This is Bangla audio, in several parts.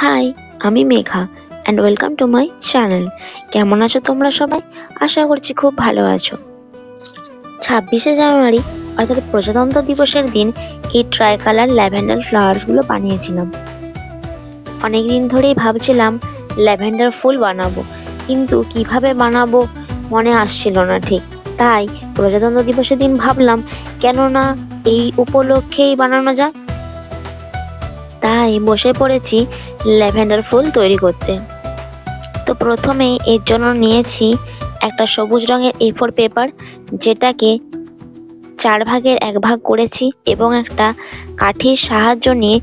হাই, আমি Megha and welcome to my channel কেমন আছো তোমরা সবাই? আশা করছি খুব ভালো আছো। ছাব্বিশে জানুয়ারি, অর্থাৎ প্রজাতন্ত্র দিবসের দিন, এই ট্রাই কালার ল্যাভেন্ডার ফ্লাওয়ার্সগুলো বানিয়েছিলাম। অনেক দিন ধরেই ভাবছিলাম ল্যাভেন্ডার ফুল বানাবো। কিন্তু কীভাবে বানাবো, মনে আসছিল না ঠিক। তাই প্রজাতন্ত্র দিবসের দিন ভাবলাম, কেননা এই উপলক্ষেই বানানো যাক। তাই বসে পড়েছি ল্যাভেন্ডার ফুল তৈরি করতে। তো প্রথমেই এর জন্য নিয়েছি একটা সবুজ রঙের এ ফোর পেপার যেটাকে চার ভাগের এক ভাগ করেছি এবং একটা কাঠির সাহায্য নিয়ে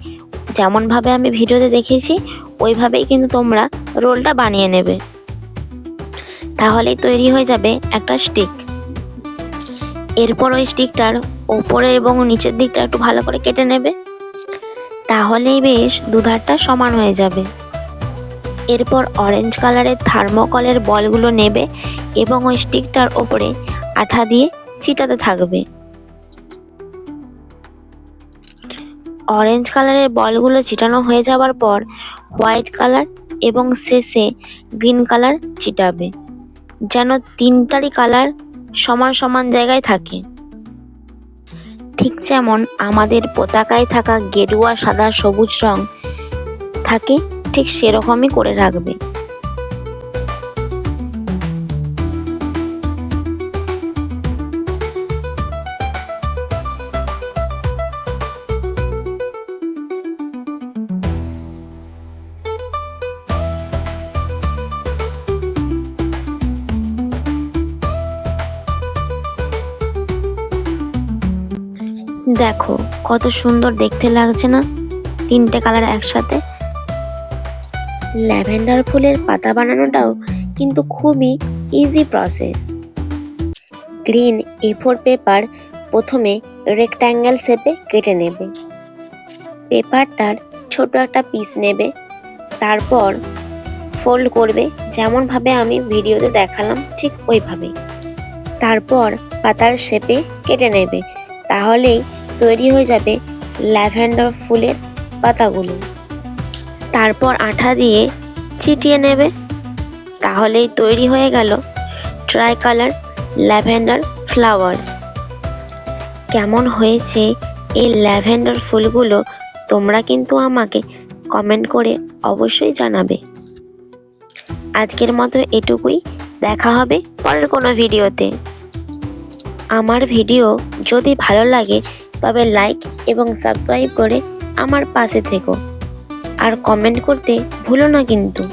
যেমনভাবে আমি ভিডিওতে দেখেছি ওইভাবেই কিন্তু তোমরা রোলটা বানিয়ে নেবে। তাহলেই তৈরি হয়ে যাবে একটা স্টিক এরপর ওই স্টিকটার ওপরে এবং নিচের দিকটা একটু ভালো করে কেটে নেবে। তাহলেই বেশ দুধারটা সমান হয়ে যাবে। এরপর অরেঞ্জ কালারের থার্মোকলের বলগুলো নেবে এবং ওই স্টিকটার ওপরে আঠা দিয়ে চিটাতে থাকবে। অরেঞ্জ কালারের বলগুলো চিটানো হয়ে যাওয়ার পর হোয়াইট কালার এবং শেষে গ্রিন কালার চিটাবে যেন তিনটারই কালার সমান সমান জায়গায় থাকে। ঠিক যেমন আমাদের পতাকায় থাকা গেরুয়া সাদা সবুজ রং থাকে ঠিক সেরকমই করে রাখবে। দেখো, কত সুন্দর দেখতে লাগছে না? তিনটে কালার একসাথে। ল্যাভেন্ডার ফুলের পাতা বানানোটাও কিন্তু খুবই easy process green A four paper প্রথমে রেক্ট্যাঙ্গেল শেপে কেটে নেবে। পেপারটার ছোট একটা পিস নেবে। তারপর ফোল্ড করবে, যেমনভাবে আমি ভিডিওতে দেখালাম ঠিক ওইভাবেই তারপর পাতার শেপে কেটে নেবে। তাহলেই তৈরি হয়ে যাবে ল্যাভেন্ডার ফুলের পাতাগুলো। তারপর আঠা দিয়ে ছিটিয়ে নেবে। তাহলেই তৈরি হয়ে গেল ট্রাই কালার ল্যাভেন্ডার ফ্লাওয়ার্স। কেমন হয়েছে এই ল্যাভেন্ডার ফুলগুলো তোমরা কিন্তু আমাকে কমেন্ট করে অবশ্যই জানাবে। আজকের মতো এটুকুই। দেখা হবে পরের কোনো ভিডিওতে। আমার ভিডিও যদি ভালো লাগে তবে লাইক এবং সাবস্ক্রাইব করে আমার পাশে থেকো। আর কমেন্ট করতে ভুলো না কিন্তু।